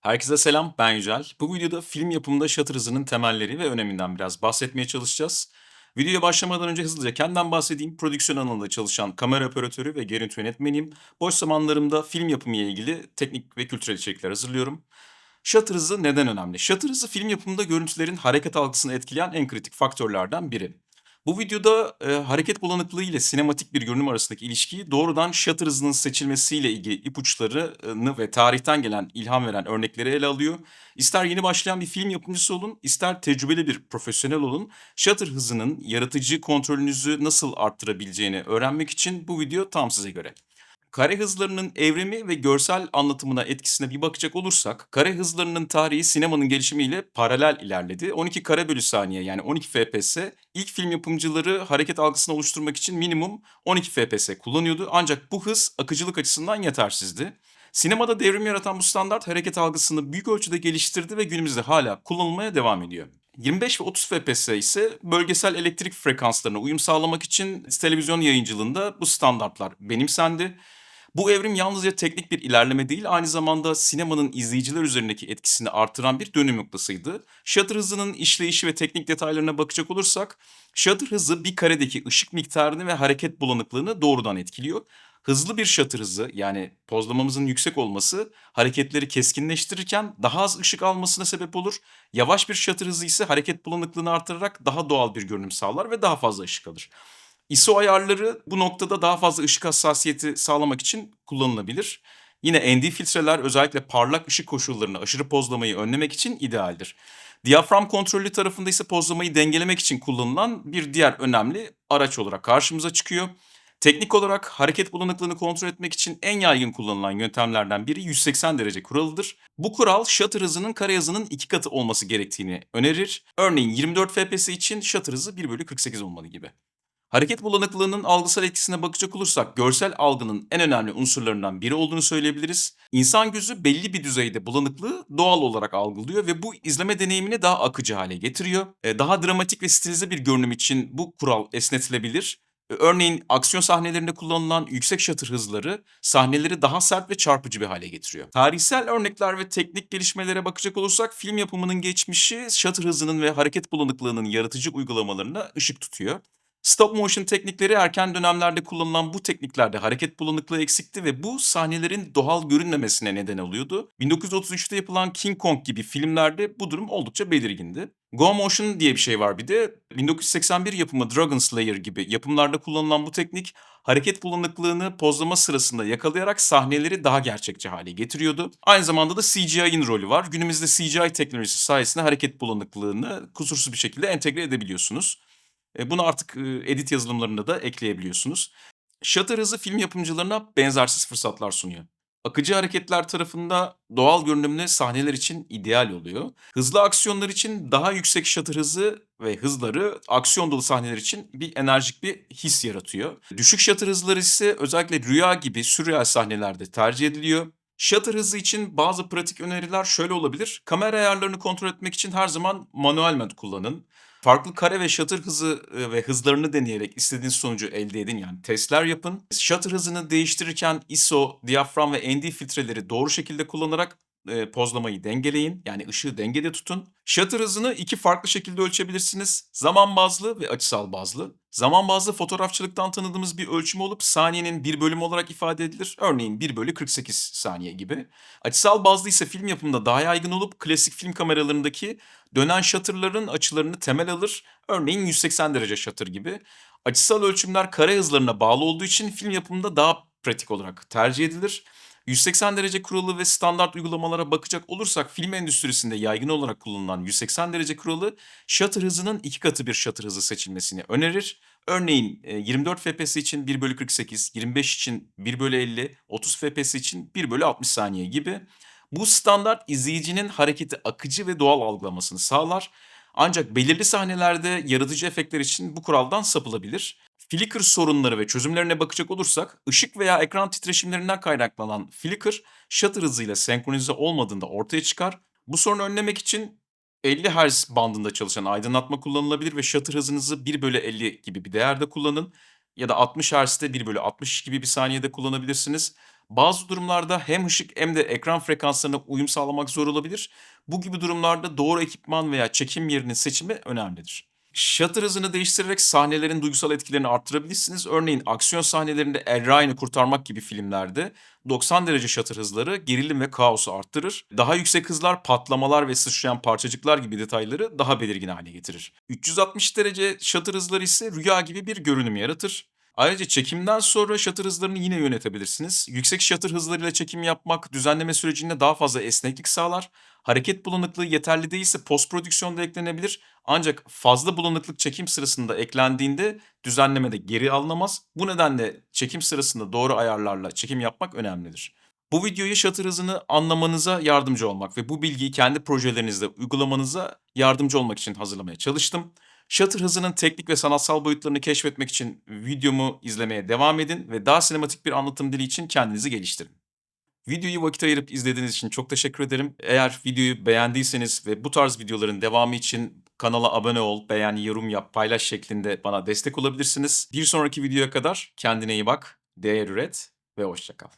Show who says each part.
Speaker 1: Herkese selam, ben Yücel. Bu videoda film yapımında shutter hızının temelleri ve öneminden biraz bahsetmeye çalışacağız. Videoya başlamadan önce hızlıca kendimden bahsedeyim. Prodüksiyon alanında çalışan kamera operatörü ve görüntü yönetmeniyim. Boş zamanlarımda film yapımı ile ilgili teknik ve kültürel içerikler hazırlıyorum. Shutter hızı neden önemli? Shutter hızı film yapımında görüntülerin hareket algısını etkileyen en kritik faktörlerden biri. Bu videoda e, hareket bulanıklığı ile sinematik bir görünüm arasındaki ilişkiyi doğrudan shutter hızının seçilmesiyle ilgili ipuçlarını ve tarihten gelen ilham veren örnekleri ele alıyor. İster yeni başlayan bir film yapımcısı olun, ister tecrübeli bir profesyonel olun, shutter hızının yaratıcı kontrolünüzü nasıl arttırabileceğini öğrenmek için bu video tam size göre. Kare hızlarının evrimi ve görsel anlatımına etkisine bir bakacak olursak, kare hızlarının tarihi sinemanın gelişimiyle paralel ilerledi. 12 kare bölü saniye yani 12 FPS ilk film yapımcıları hareket algısını oluşturmak için minimum 12 FPS kullanıyordu. Ancak bu hız akıcılık açısından yetersizdi. Sinemada devrim yaratan bu standart hareket algısını büyük ölçüde geliştirdi ve günümüzde hala kullanılmaya devam ediyor. 25 ve 30 FPS ise bölgesel elektrik frekanslarına uyum sağlamak için televizyon yayıncılığında bu standartlar benimsendi. Bu evrim yalnızca teknik bir ilerleme değil, aynı zamanda sinemanın izleyiciler üzerindeki etkisini artıran bir dönüm noktasıydı. Shutter hızının işleyişi ve teknik detaylarına bakacak olursak, shutter hızı bir karedeki ışık miktarını ve hareket bulanıklığını doğrudan etkiliyor. Hızlı bir shutter hızı yani pozlamamızın yüksek olması hareketleri keskinleştirirken daha az ışık almasına sebep olur. Yavaş bir shutter hızı ise hareket bulanıklığını artırarak daha doğal bir görünüm sağlar ve daha fazla ışık alır. ISO ayarları bu noktada daha fazla ışık hassasiyeti sağlamak için kullanılabilir. Yine ND filtreler özellikle parlak ışık koşullarını aşırı pozlamayı önlemek için idealdir. Diyafram kontrolü tarafında ise pozlamayı dengelemek için kullanılan bir diğer önemli araç olarak karşımıza çıkıyor. Teknik olarak hareket bulanıklığını kontrol etmek için en yaygın kullanılan yöntemlerden biri 180 derece kuralıdır. Bu kural shutter hızının kare hızının iki katı olması gerektiğini önerir. Örneğin 24 FPS için shutter hızı 1 bölü 48 olmalı gibi. Hareket bulanıklığının algısal etkisine bakacak olursak görsel algının en önemli unsurlarından biri olduğunu söyleyebiliriz. İnsan gözü belli bir düzeyde bulanıklığı doğal olarak algılıyor ve bu izleme deneyimini daha akıcı hale getiriyor. E, Daha dramatik ve stilize bir görünüm için bu kural esnetilebilir. E, Örneğin aksiyon sahnelerinde kullanılan yüksek shutter hızları sahneleri daha sert ve çarpıcı bir hale getiriyor. Tarihsel örnekler ve teknik gelişmelere bakacak olursak film yapımının geçmişi shutter hızının ve hareket bulanıklığının yaratıcı uygulamalarına ışık tutuyor. Stop motion teknikleri erken dönemlerde kullanılan bu tekniklerde hareket bulanıklığı eksikti ve bu sahnelerin doğal görünmemesine neden oluyordu. 1933'te yapılan King Kong gibi filmlerde bu durum oldukça belirgindi. Go motion diye bir şey var bir de. 1981 yapımı Dragon Slayer gibi yapımlarda kullanılan bu teknik hareket bulanıklığını pozlama sırasında yakalayarak sahneleri daha gerçekçi hale getiriyordu. Aynı zamanda da CGI'nin rolü var. Günümüzde CGI teknolojisi sayesinde hareket bulanıklığını kusursuz bir şekilde entegre edebiliyorsunuz. E, bunu artık edit yazılımlarında da ekleyebiliyorsunuz. Shutter hızı film yapımcılarına benzersiz fırsatlar sunuyor. Akıcı hareketler tarafında doğal görünümlü sahneler için ideal oluyor. Hızlı aksiyonlar için daha yüksek shutter hızı ve hızları aksiyon dolu sahneler için bir enerjik bir his yaratıyor. Düşük shutter hızları ise özellikle rüya gibi sürreal sahnelerde tercih ediliyor. Shutter hızı için bazı pratik öneriler şöyle olabilir. Kamera ayarlarını kontrol etmek için her zaman manuel mod kullanın. Farklı kare ve shutter hızı e, ve hızlarını deneyerek istediğiniz sonucu elde edin yani testler yapın. Shutter hızını değiştirirken ISO, diyafram ve ND filtreleri doğru şekilde kullanarak e, pozlamayı dengeleyin. Yani ışığı dengede tutun. Shutter hızını iki farklı şekilde ölçebilirsiniz. Zaman bazlı ve açısal bazlı. Zaman bazlı fotoğrafçılıktan tanıdığımız bir ölçüm olup saniyenin bir bölümü olarak ifade edilir. Örneğin 1 bölü 48 saniye gibi. Açısal bazlı ise film yapımında daha yaygın olup klasik film kameralarındaki dönen shutterların açılarını temel alır. Örneğin 180 derece shutter gibi. Açısal ölçümler kare hızlarına bağlı olduğu için film yapımında daha pratik olarak tercih edilir. 180 derece kuralı ve standart uygulamalara bakacak olursak film endüstrisinde yaygın olarak kullanılan 180 derece kuralı shutter hızının iki katı bir shutter hızı seçilmesini önerir. Örneğin e, 24 FPS için 1 bölü 48, 25 için 1 bölü 50, 30 FPS için 1 bölü 60 saniye gibi. Bu standart izleyicinin hareketi akıcı ve doğal algılamasını sağlar. Ancak belirli sahnelerde yaratıcı efektler için bu kuraldan sapılabilir. Flicker sorunları ve çözümlerine bakacak olursak, ışık veya ekran titreşimlerinden kaynaklanan flicker, shutter hızıyla senkronize olmadığında ortaya çıkar. Bu sorunu önlemek için 50 Hz bandında çalışan aydınlatma kullanılabilir ve shutter hızınızı 1 bölü 50 gibi bir değerde kullanın. ya da 60 Hz'de 1 bölü 60 gibi bir saniyede kullanabilirsiniz. Bazı durumlarda hem ışık hem de ekran frekanslarına uyum sağlamak zor olabilir. Bu gibi durumlarda doğru ekipman veya çekim yerinin seçimi önemlidir. Shutter hızını değiştirerek sahnelerin duygusal etkilerini arttırabilirsiniz. Örneğin aksiyon sahnelerinde El Ryan'ı kurtarmak gibi filmlerde 90 derece shutter hızları gerilim ve kaosu arttırır. Daha yüksek hızlar patlamalar ve sıçrayan parçacıklar gibi detayları daha belirgin hale getirir. 360 derece shutter hızları ise rüya gibi bir görünüm yaratır. Ayrıca çekimden sonra shutter hızlarını yine yönetebilirsiniz. Yüksek shutter hızlarıyla çekim yapmak düzenleme sürecinde daha fazla esneklik sağlar. Hareket bulanıklığı yeterli değilse post prodüksiyonda eklenebilir. Ancak fazla bulanıklık çekim sırasında eklendiğinde düzenlemede geri alınamaz. Bu nedenle çekim sırasında doğru ayarlarla çekim yapmak önemlidir. Bu videoyu shutter hızını anlamanıza yardımcı olmak ve bu bilgiyi kendi projelerinizde uygulamanıza yardımcı olmak için hazırlamaya çalıştım. Shutter hızının teknik ve sanatsal boyutlarını keşfetmek için videomu izlemeye devam edin ve daha sinematik bir anlatım dili için kendinizi geliştirin. Videoyu vakit ayırıp izlediğiniz için çok teşekkür ederim. Eğer videoyu beğendiyseniz ve bu tarz videoların devamı için kanala abone ol, beğen, yorum yap, paylaş şeklinde bana destek olabilirsiniz. Bir sonraki videoya kadar kendine iyi bak, değer üret ve hoşça kal.